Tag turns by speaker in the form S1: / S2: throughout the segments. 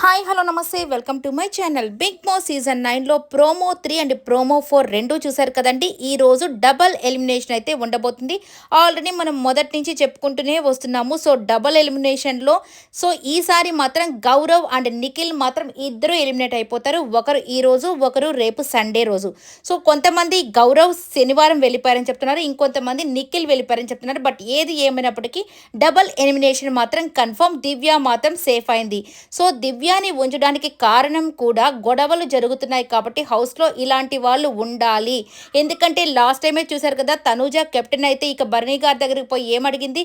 S1: Hi hello నమస్తే. Welcome to my channel. Big మో season నైన్లో promo three and promo four రెండు చూశారు కదండి. ఈ రోజు డబల్ ఎలిమినేషన్ అయితే ఉండబోతుంది. ఆల్రెడీ మనం మొదటి నుంచి చెప్పుకుంటూనే వస్తున్నాము. సో డబల్ ఎలిమినేషన్లో సో ఈసారి మాత్రం గౌరవ్ అండ్ నిఖిల్ మాత్రం ఇద్దరు ఎలిమినేట్ అయిపోతారు. ఒకరు ఈ రోజు ఒకరు రేపు సండే రోజు. సో కొంతమంది గౌరవ్ శనివారం వెళ్ళిపోయారని చెప్తున్నారు. ఇంకొంతమంది నిఖిల్ వెళ్ళిపోయారని చెప్తున్నారు. బట్ ఏది ఏమైనప్పటికీ డబల్ ఎలిమినేషన్ మాత్రం కన్ఫర్మ్. దివ్య మాత్రం సేఫ్ అయింది. సో దివ్య దివ్యాని ఉంచడానికి కారణం కూడా గొడవలు జరుగుతున్నాయి కాబట్టి హౌస్లో ఇలాంటి వాళ్ళు ఉండాలి. ఎందుకంటే లాస్ట్ టైమే చూశారు కదా తనూజ కెప్టెన్ అయితే ఇక భరణి గారి దగ్గరికి పోయి ఏమడిగింది?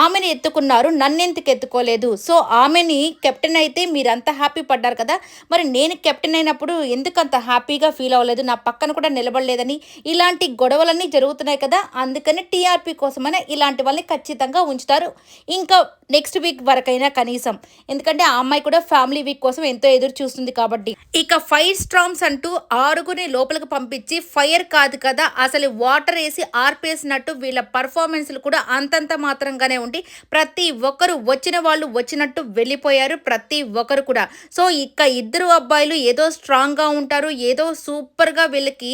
S1: ఆమెని ఎత్తుకున్నారు నన్నెందుకు ఎత్తుకోలేదు? సో ఆమెని కెప్టెన్ అయితే మీరంతా హ్యాపీ పడ్డారు కదా మరి నేను కెప్టెన్ అయినప్పుడు ఎందుకు అంత హ్యాపీగా ఫీల్ అవ్వలేదు? నా పక్కన కూడా నిలబడలేదని ఇలాంటి గొడవలన్నీ జరుగుతున్నాయి కదా అందుకని టీఆర్పీ కోసమైనా ఇలాంటి వాళ్ళని ఖచ్చితంగా ఉంచుతారు. ఇంకా నెక్స్ట్ వీక్ వరకైనా కనీసం. ఎందుకంటే ఆ అమ్మాయి కూడా ఫ్యామిలీ వీక్ కోసం ఎంతో ఎదురు చూస్తుంది కాబట్టి. ఇక ఫైర్ స్ట్రామ్స్ అంటూ ఆరుగురిని లోపలికి పంపించి ఫైర్ కాదు కదా అసలు వాటర్ వేసి ఆర్పేసినట్టు వీళ్ళ పర్ఫార్మెన్స్లు కూడా అంతంత మాత్రంగానే ఉండి ప్రతి ఒక్కరు వచ్చిన వాళ్ళు వచ్చినట్టు వెళ్ళిపోయారు ప్రతి ఒక్కరు కూడా. సో ఇక ఇద్దరు అబ్బాయిలు ఏదో స్ట్రాంగ్గా ఉంటారు ఏదో సూపర్గా వీళ్ళకి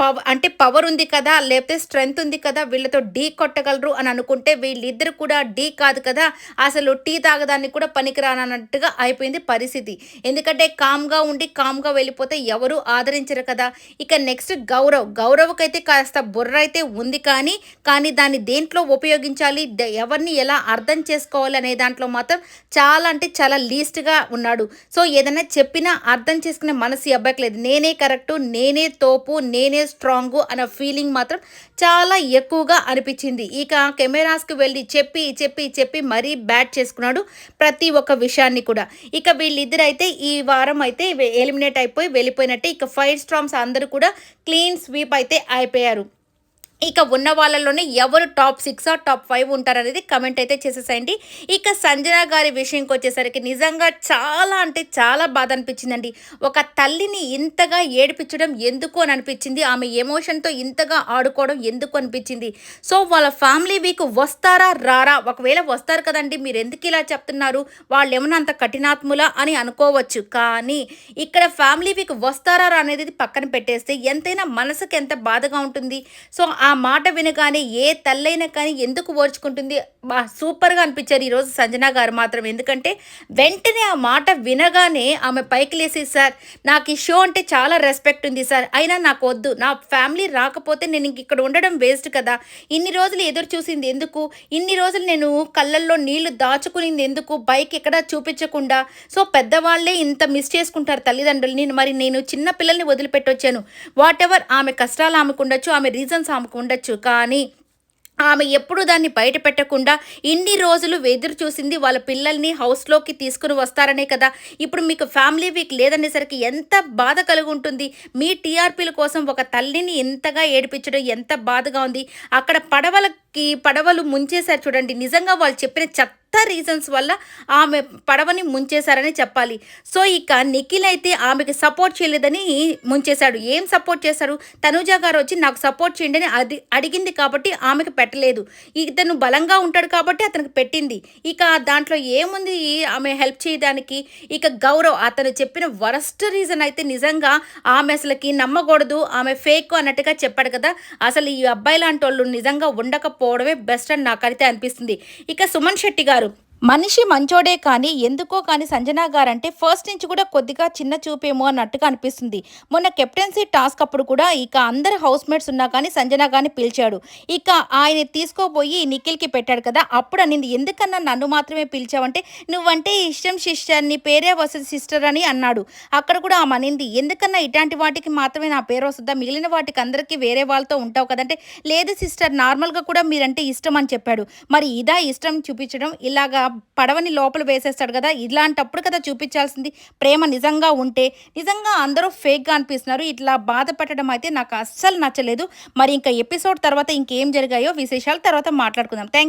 S1: పవర్ అంటే పవర్ ఉంది కదా లేకపోతే స్ట్రెంగ్త్ ఉంది కదా వీళ్ళతో ఢీ కొట్టగలరు అని అనుకుంటే వీళ్ళిద్దరు కూడా ఢీ కాదు కదా అసలు టీ తాగదాన్ని కూడా పనికిరానన్నట్టుగా అయిపోయింది పరిస్థితి. ఎందుకంటే కామ్గా ఉండి కామ్గా వెళ్ళిపోతే ఎవరు ఆదరించరు కదా. ఇక నెక్స్ట్ గౌరవ్. గౌరవ్కైతే కాస్త బుర్ర అయితే ఉంది కానీ కానీ దాన్ని దేంట్లో ఉపయోగించాలి? ఎవరిని ఎలా అర్థం చేసుకోవాలి అనే దాంట్లో మాత్రం చాలా అంటే చాలా లీస్ట్గా ఉన్నాడు. సో ఏదైనా చెప్పినా అర్థం చేసుకునే మనసు అబ్బాయికి లేదు. నేనే కరెక్టు నేనే తోపు నేనే స్ట్రాంగు అన్న ఫీలింగ్ మాత్రం చాలా ఎక్కువగా అనిపించింది. ఇక కెమెరాస్కి వెళ్ళి చెప్పి చెప్పి చెప్పి మరీ బ్యాట్ చేసుకున్నాడు ప్రతి ఒక్క విషయాన్ని కూడా. ఇక వీళ్ళిద్దరైతే ఈ వారం అయితే ఎలిమినేట్ అయిపోయి వెళ్ళిపోయినట్టే. ఇక ఫైర్ స్ట్రామ్స్ అందరూ కూడా క్లీన్ స్వీప్ అయితే అయిపోయారు. ఇక ఉన్న వాళ్ళలోనే ఎవరు టాప్ సిక్స్ ఆ టాప్ ఫైవ్ ఉంటారనేది కమెంట్ అయితే చేసేసేయండి. ఇక సంజన గారి విషయంకి వచ్చేసరికి నిజంగా చాలా అంటే చాలా బాధ అనిపించిందండి. ఒక తల్లిని ఇంతగా ఏడిపించడం ఎందుకు అని అనిపించింది. ఆమె ఎమోషన్తో ఇంతగా ఆడుకోవడం ఎందుకు అనిపించింది. సో వాళ్ళ ఫ్యామిలీ వీక్ వస్తారా రారా? ఒకవేళ వస్తారు కదండి మీరు ఎందుకు ఇలా చెప్తున్నారు? వాళ్ళు ఏమన్నా అంత కఠినాత్ములా అని అనుకోవచ్చు. కానీ ఇక్కడ ఫ్యామిలీ వీక్ వస్తారా అనేది పక్కన పెట్టేస్తే ఎంతైనా మనసుకు ఎంత బాధగా ఉంటుంది. సో ఆ మాట వినగానే ఏ తల్లైనా కానీ ఎందుకు ఓర్చుకుంటుంది? బా సూపర్గా అనిపించారు ఈరోజు సంజన గారు మాత్రం. ఎందుకంటే వెంటనే ఆ మాట వినగానే ఆమె పైకి లేసి సార్ నాకు ఈ షో అంటే చాలా రెస్పెక్ట్ ఉంది సార్. అయినా నాకు వద్దు. నా ఫ్యామిలీ రాకపోతే నేను ఇంక ఇక్కడ ఉండడం వేస్ట్ కదా. ఇన్ని రోజులు ఎదురు చూసింది ఎందుకు? ఇన్ని రోజులు నేను కళ్ళల్లో నీళ్ళు దాచుకునింది ఎందుకు? బైక్ ఎక్కడా చూపించకుండా. సో పెద్దవాళ్ళే ఇంత మిస్ చేసుకుంటారు తల్లిదండ్రులు నేను మరి నేను చిన్న పిల్లల్ని వదిలిపెట్టొచ్చాను. వాట్ ఎవర్ ఆమె కష్టాలు ఆమెకు ఉండొచ్చు ఆమె రీజన్స్ ఆమెకు ఉండొచ్చు. కానీ ఆమె ఎప్పుడు దాన్ని బయట పెట్టకుండా ఇన్ని రోజులు ఎదురు చూసింది వాళ్ళ పిల్లల్ని హౌస్లోకి తీసుకుని వస్తారనే కదా. ఇప్పుడు మీకు ఫ్యామిలీ వీక్ లేదనేసరికి ఎంత బాధ కలిగి ఉంటుంది మీ టీఆర్పీల కోసం ఒక తల్లిని ఎంతగా ఏడిపించడం ఎంత బాధగా ఉంది. అక్కడ పడవలకి పడవలు ముంచేశారు చూడండి. నిజంగా వాళ్ళు చెప్పిన చెత్త రీజన్స్ వల్ల ఆమె పడవని ముంచేశారని చెప్పాలి. సో ఇక నిఖిల్ అయితే ఆమెకి సపోర్ట్ చేయలేదని ముంచేశాడు. ఏం సపోర్ట్ చేశాడు? తనుజ గారు వచ్చి నాకు సపోర్ట్ చేయండి అని అది అడిగింది కాబట్టి ఆమెకు పెట్టలేదు. ఇతను బలంగా ఉంటాడు కాబట్టి అతనికి పెట్టింది. ఇక దాంట్లో ఏముంది? ఆమె హెల్ప్ చేయడానికి. ఇక గౌరవ్ అతను చెప్పిన వరస్ట్ రీజన్ అయితే నిజంగా ఆమె అసలుకి నమ్మకూడదు. ఆమె ఫేక్ అన్నట్టుగా చెప్పాడు కదా. అసలు ఈ అబ్బాయి లాంటి వాళ్ళు నిజంగా ఉండకపోవడమే బెస్ట్ అని నాకైతే అనిపిస్తుంది. ఇక సుమన్ శెట్టి గారు మనిషి మంచోడే కానీ ఎందుకో కానీ సంజన గారంటే ఫస్ట్ నుంచి కూడా కొద్దిగా చిన్న చూపేమో అన్నట్టుగా అనిపిస్తుంది. మొన్న కెప్టెన్సీ టాస్క్ అప్పుడు కూడా ఇక అందరు హౌస్ మేట్స్ ఉన్నా కానీ సంజన గారిని పిలిచాడు. ఇక ఆయన తీసుకోపోయి నిఖిల్కి పెట్టాడు కదా అప్పుడు అనింది ఎందుకన్నా నన్ను మాత్రమే పిలిచావంటే? నువ్వంటే ఇష్టం సిస్టర్ నీ పేరే వస్తుంది సిస్టర్ అని అన్నాడు. అక్కడ కూడా ఆమె అనింది ఎందుకన్నా ఇట్లాంటి వాటికి మాత్రమే నా పేరు వస్తుందా? మిగిలిన వాటికి అందరికీ వేరే వాళ్ళతో ఉంటావు కదంటే లేదు సిస్టర్ నార్మల్గా కూడా మీరంటే ఇష్టం అని చెప్పాడు. మరి ఇదా ఇష్టం చూపించడం? ఇలాగా పడవని లోపల వేసేస్తాడు కదా ఇలాంటప్పుడు కదా చూపించాల్సింది. ప్రేమ నిజంగా ఉంటే నిజంగా అందరూ ఫేక్గా అనిపిస్తున్నారు. ఇట్లా బాధ పెట్టడం అయితే నాకు అస్సలు నచ్చలేదు. మరి ఇంకా ఎపిసోడ్ తర్వాత ఇంకేం జరిగాయో విశేషాలు తర్వాత మాట్లాడుకుందాం. థ్యాంక్